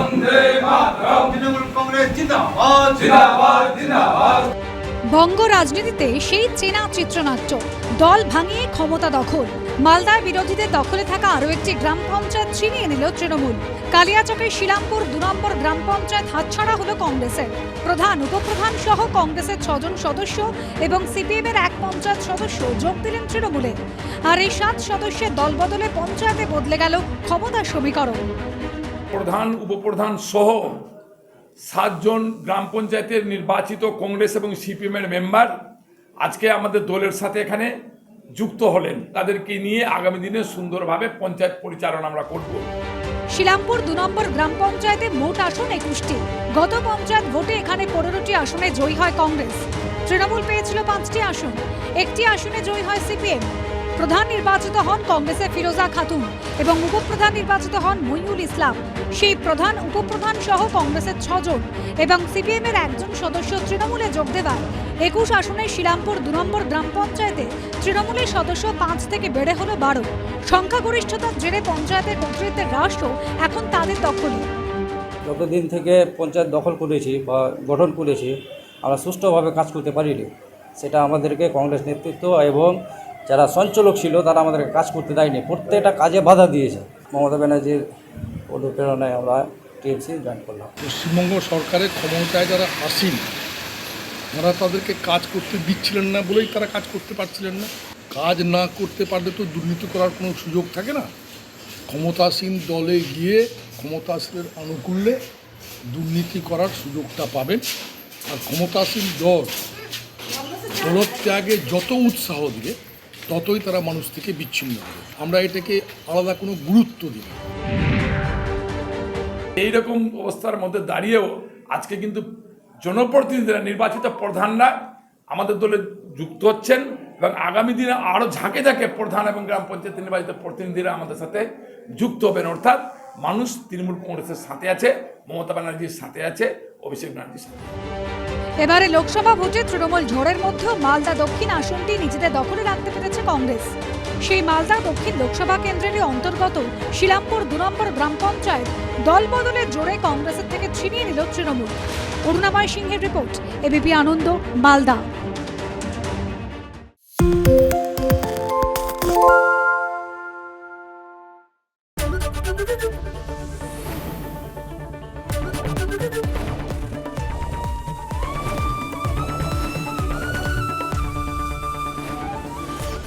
বন্দে মাতরম। তৃণমূল কংগ্রেস জিন্দাবাদ। জিন্দাবাদ জিন্দাবাদ। বঙ্গ রাজনীতিতে সেই চেনা চিত্রনাট্য। দল ভাঙিয়ে ক্ষমতা দখল। মালদায় বিরোধীদের দখলে থাকা আরও একটি গ্রাম পঞ্চায়েত ছিনিয়ে নিল তৃণমূল। কালিয়াচকের শিলামপুর দু নম্বর গ্রাম পঞ্চায়েত হাতছাড়া হলো কংগ্রেসের। প্রধান উপপ্রধান সহ কংগ্রেসের ছজন সদস্য এবং সিপিএমের এক পঞ্চায়েত সদস্য যোগ দিলেন তৃণমূলে। আর এই সাত সদস্যের দলবদলে পঞ্চায়েতে বদলে গেল ক্ষমতার সমীকরণ। প্রধান উপপ্রধান সহ সাতজন গ্রাম পঞ্চায়েতের নির্বাচিত কংগ্রেস এবং সিপিএমের মেম্বার আজকে আমাদের দলের সাথে এখানে যুক্ত হলেন। তাদেরকে নিয়ে আগামী দিনে সুন্দরভাবে পঞ্চায়েত পরিচালনা আমরা করব। শিলামপুর দু নম্বর গ্রাম পঞ্চায়েতে মোট আসন একুশটি। গত পঞ্চায়েত ভোটে এখানে পনেরোটি আসনে জয়ী হয় কংগ্রেস। তৃণমূল পেয়েছিল পাঁচটি আসন। একটি আসনে জয়ী হয় সিপিএম। প্রধান নির্বাচিত হন কংগ্রেসের ফিরোজা খাতুন এবং উপপ্রধান নির্বাচিত হন মইনুল ইসলাম। সেই প্রধান, উপপ্রধান সহ কংগ্রেসের ছজন এবং সিপিএম এর একজন সদস্য তৃণমূলে যোগ দেওয়ায় একুশ আসনের শিলামপুর দু নম্বর গ্রাম পঞ্চায়েতে তৃণমূলের সদস্য পাঁচ থেকে বেড়ে হলো বারো। সংখ্যাগরিষ্ঠতার জেরে পঞ্চায়েতের কর্তৃত্বের রাষ্ট্র এখন তাদের দখলে। যতদিন থেকে পঞ্চায়েত দখল করেছি বা গঠন করেছি, আমরা সুষ্ঠুভাবে কাজ করতে পারিনি। সেটা আমাদেরকে কংগ্রেস নেতৃত্ব এবং যারা সঞ্চালক ছিল, তারা আমাদেরকে কাজ করতে দেয়নি। প্রত্যেকটা কাজে বাধা দিয়েছে। মমতা ব্যানার্জির অনুপ্রেরণায় আমরা টিএমসি জয়েন করলাম। পশ্চিমবঙ্গ সরকারের ক্ষমতায় যারা আসীন, তারা তাদেরকে কাজ করতে দিচ্ছিলেন না বলেই তারা কাজ করতে পারছিলেন না। কাজ না করতে পারলে তো দুর্নীতি করার কোনো সুযোগ থাকে না। ক্ষমতাসীন দলে গিয়ে ক্ষমতাসীনের অনুকূলে দুর্নীতি করার সুযোগটা পাবেন। আর ক্ষমতাসীন দল, দলত্যাগে যত উৎসাহ দিবে ততই তারা মানুষ থেকে বিচ্ছিন্ন হবে আমরা এটাকে আলাদা কোনো গুরুত্ব দিই না। এইরকম অবস্থার মধ্যে দাঁড়িয়েও আজকে কিন্তু জনপ্রতিনিধিরা, নির্বাচিত প্রধানরা আমাদের দলে যুক্ত হচ্ছেন এবং আগামী দিনে আরও ঝাঁকে ঝাঁকে প্রধান এবং গ্রাম পঞ্চায়েত নির্বাচিত প্রতিনিধিরা আমাদের সাথে যুক্ত হবেন অর্থাৎ মানুষ তৃণমূল কংগ্রেসের সাথে আছে, মমতা ব্যানার্জির সাথে আছে অভিষেক ব্যানার্জির এবারে লোকসভা ভোটে তৃণমূল ঝড়ের মধ্যেও মালদা দক্ষিণ আসনটি নিজেদের দখলে রাখতে পেরেছে কংগ্রেস। সেই মালদা দক্ষিণ লোকসভা কেন্দ্রেরই অন্তর্গত শিলামপুর দু নম্বর গ্রাম পঞ্চায়েত দল বদলের জোরে কংগ্রেসের থেকে ছিনিয়ে নিল তৃণমূল। অরুণাময় সিংহের রিপোর্ট এবিপি আনন্দ, মালদা।